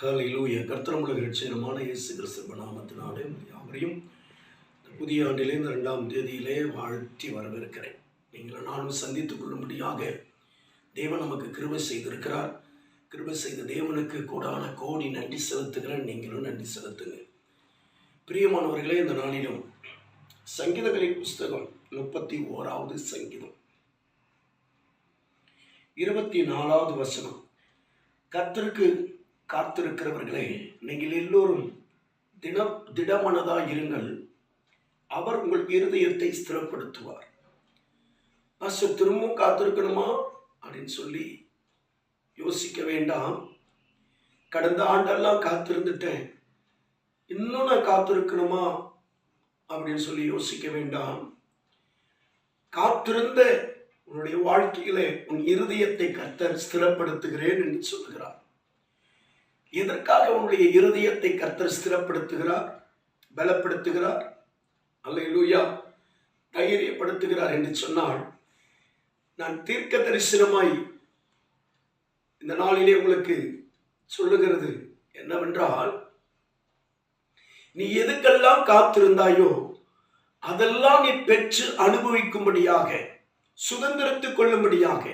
ஹalleluya கர்த்தரமுள்ள ரட்சகரமான இயேசு கிறிஸ்தவ நாமத்தினாலே உங்கள் யாவரையும் புதிய ஆண்டிலே இந்த ரெண்டாம் தேதியிலே வாழ்த்தி வரவேற்கிறேன். நீங்கள் நானும் சந்தித்துக் கொள்ளும்படியாக தேவன் நமக்கு கிருபை செய்திருக்கிறார். கிருபை செய்த தேவனுக்கு கூடான கோடி நன்றி செலுத்துகிறேன். நீங்களும் நன்றி செலுத்துங்க பிரியமானவர்களே இந்த நாளிலும் சங்கீதங்களின் புஸ்தகம் முப்பத்தி ஓராவது சங்கீதம். இருபத்தி நாலாவது வசனம். கத்தருக்கு காத்திருக்கிறவர்களே நீங்கள் எல்லோரும் தினம் திடமனதாக இருங்கள். அவர் உங்கள் இருதயத்தை ஸ்திரப்படுத்துவார். பாஸ்டர் திரும்பவும் காத்திருக்கணுமா? அப்படின்னு சொல்லி யோசிக்க வேண்டாம். கடந்த ஆண்டெல்லாம் காத்திருந்துட்டேன். இன்னும் நான் காத்திருக்கணுமா? அப்படின்னு சொல்லி யோசிக்க வேண்டாம். காத்திருந்த உன்னுடைய வாழ்க்கையில உன் இருதயத்தை கத்த ஸ்திரப்படுத்துகிறேன் என்று சொல்லுகிறார். எதற்காக உன்னுடைய இருதயத்தை கர்த்தர் ஸ்திரப்படுத்துகிறார் பலப்படுத்துகிறார். அல்லேலூயா. தைரியப்படுத்துகிறார் என்று சொன்னால் நான் தீர்க்க தரிசனமாய் இந்த நாளிலே உங்களுக்கு சொல்லுகிறது என்னவென்றால் நீ எதுக்கெல்லாம் காத்திருந்தாயோ அதெல்லாம் நீ பெற்று அனுபவிக்கும்படியாக சுதந்திரத்துக் கொள்ளும்படியாக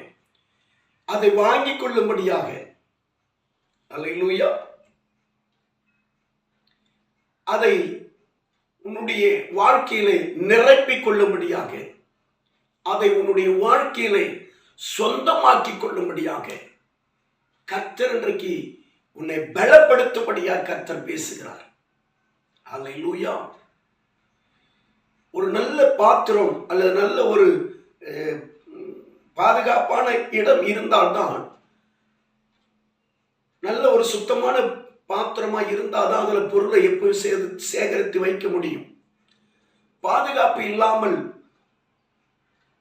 அதை வாங்கிக் கொள்ளும்படியாக அலையிலூயா அதை உன்னுடைய வாழ்க்கையிலே நிரப்பிக் கொள்ளும்படியாக அதை உன்னுடைய வாழ்க்கையிலே சொந்தமாக்கிக் கொள்ளும்படியாக கர்த்தர் இன்றைக்கு உன்னை பலப்படுத்தும்படியாக கர்த்தர் பேசுகிறார். அல்லேலூயா ஒரு நல்ல பாத்திரம் அல்லது நல்ல ஒரு பாதுகாப்பான இடம் இருந்தால்தான் ஒரு சுத்தமான பாத்திரமா இருந்தாதான் அதுல பொருளை எப்பவும் சே- சேகரித்து வைக்க முடியும். பாதுகாப்பு இல்லாமல்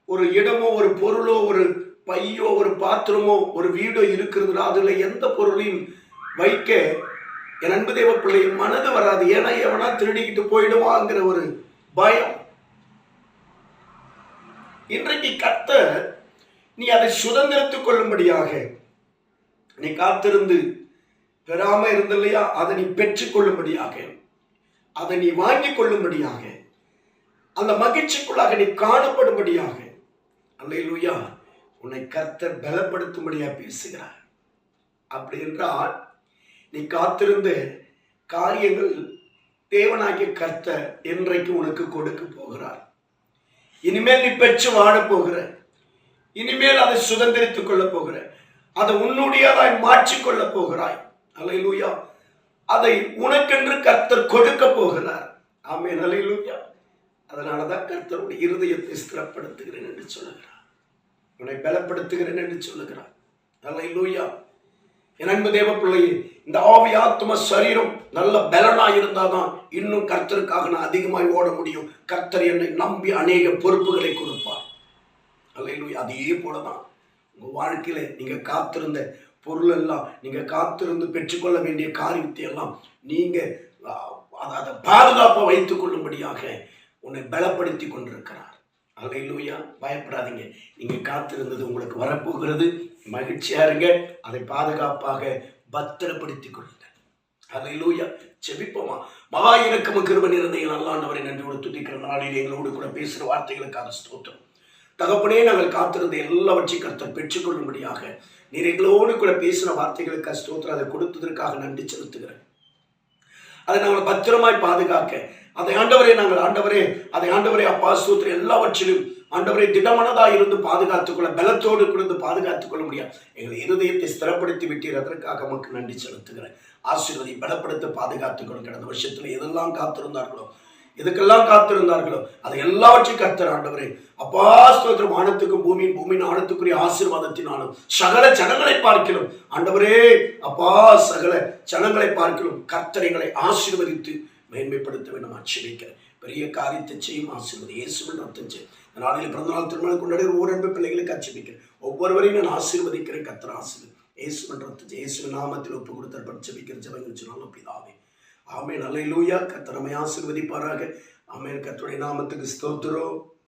ஒரு இடமோ ஒரு பொருளோ ஒரு பையோ ஒரு பாத்திரமோ ஒரு வீடோ இருக்கிறதுனா அதுல எந்த பொருளையும் வைக்க என் அன்பு தேவ பிள்ளை மனது வராது. ஏன்னா எவனா திருடிக்கிட்டு போயிடுவாங்கிற ஒரு பயம். இன்றைக்கு கத்த நீ அதை சுதந்திரத்துக் கொள்ளும்படியாக நீ காத்திருந்து பெறாம இருந்த இல்லையா அதை நீ பெற்றுக்கொள்ளும்படியாக. அதை நீ வாங்கி கொள்ளும்படியாக. அந்த மகிழ்ச்சிக்குள்ளாக நீ காணப்படும்படியாக. அல்லேலூயா உன்னை கர்த்தர் பலப்படுத்தும்படியா பேசுகிறார். அப்படி என்றால் நீ காத்திருந்து காரியங்கள் தேவனாகிய கர்த்தர் என்றைக்கு உனக்கு கொடுக்க போகிறார். இனிமேல் நீ பெற்று வாழ போகிற. இனிமேல் அதை சுதந்திரித்துக் கொள்ளப் போகிற. அதை உன்னுடையதாய் மாற்றிக் கொள்ளப் போகிறாய். அலையிலூயா அதை உனக்கென்று கர்த்தர் கொடுக்க போகிறார். ஆமென். அல்லேலூயா அதனாலதான் கர்த்தருடைய இருதயத்தை ஸ்திரப்படுத்துகிறேன் என்று சொல்லுகிறார். உன்னை பலப்படுத்துகிறேன் என்று சொல்லுகிறார். அலையிலூயா என் அன்பு தேவ பிள்ளையே இந்த ஆவி ஆத்ம சரீரம் நல்ல பலனா இருந்தாதான் இன்னும் கர்த்தருக்காக நான் அதிகமாய் ஓட முடியும். கர்த்தர் என்னை நம்பி அநேக பொறுப்புகளை கொடுப்பார். அல்லேலூயா அதே போலதான் உங்க வாழ்க்கையில நீங்க காத்திருந்த பொருள் எல்லாம் நீங்க காத்திருந்து பெற்றுக்கொள்ள வேண்டிய காரியத்தை எல்லாம் நீங்க அதை- அதை பாதுகாப்பை வைத்துக் கொள்ளும்படியாக உன்னை பலப்படுத்தி கொண்டிருக்கிறார். அல்லேலூயா. பயப்படாதீங்க. நீங்க காத்திருந்தது உங்களுக்கு வரப்போகிறது. மகிழ்ச்சியா இருங்க. அதை பாதுகாப்பாக பத்திரப்படுத்திக் கொள்ளுங்க அல்லேலூயா. செபிப்போமா. மகா இறக்கம கிருப நிறந்தையில் நல்லாண்டவரை நன்றியோடு துதிக்கிற நாளில் எங்களோடு கூட பேசுகிற வார்த்தைகளுக்காக ஸ்தோத்திரம். தகப்பனே நாங்கள் காத்திருந்த எல்லாவற்றையும் கருத்தை பெற்றுக்கொள்ளும்படியாக நீர் எங்களோடு கூட பேசின வார்த்தைகளுக்கு ஸ்தோத்திரம். அதை கொடுத்ததற்காக நன்றி செலுத்துகிறேன். அதை நாங்கள் பத்திரமாய் பாதுகாக்க அதை ஆண்டவரே நாங்கள் ஆண்டவரே அதை ஆண்டவரே அப்பா சூத்திரம் எல்லாவற்றிலும் ஆண்டவரே திடமனதாக இருந்து பாதுகாத்துக் கொள்ள பலத்தோடு இருந்து பாதுகாத்துக் கொள்ள முடியாது. எங்கள் இருதயத்தை ஸ்திரப்படுத்தி விட்டீர் அதற்காக நமக்கு நன்றி செலுத்துகிறேன். ஆசீர்வதி பலப்படுத்த பாதுகாத்துக் கொள்ள கடந்த வருஷத்தில் எதெல்லாம் காத்திருந்தார்களோ எதுக்கெல்லாம் காத்திருந்தார்களோ அதை எல்லாவற்றையும் கர்த்தர் ஆண்டவரே. அப்பா ஸ்தோத்திரம் வானத்துக்கும் பூமியின் பூமியின் ஆனத்துக்குரிய ஆசீர்வாதத்தினாலும் சகல ஜனங்களை பார்க்கிறோம் ஆண்டவரே அப்பா சகல ஜனங்களை பார்க்கிறோம் கர்த்தரைகளை ஆசீர்வதித்து மேன்மைப்படுத்த வேண்டும். ஆட்சேபிக்கிறேன் பெரிய காரியத்தை செய்யும் ஆசீர்வதி இயேசுவின் ரத்தம் செய்யும் இந்த நாளில் பிறந்தநாள் திருமணம் கொண்டாடி ஓரன்பு பிள்ளைகளுக்கு ஆட்சேபிக்கிறேன் ஒவ்வொருவரையும் நான் ஆசீர்வதிக்கிறேன். கர்த்தர் ஆசீர்வதி இயேசுவின் ரத்தம் இயேசுவின் நாமத்தில் ஒப்பு கொடுத்தார் ஜெபிக்கிற ஜபங்கள் சொன்னாலும் அப்படிதாவே ஆமேன். அல்லேலூயா கர்த்தர் நம்மை ஆசீர்வதிப்பாராக. ஆமென். கர்த்தருடைய நாமத்துக்கு ஸ்தோத்திரம்.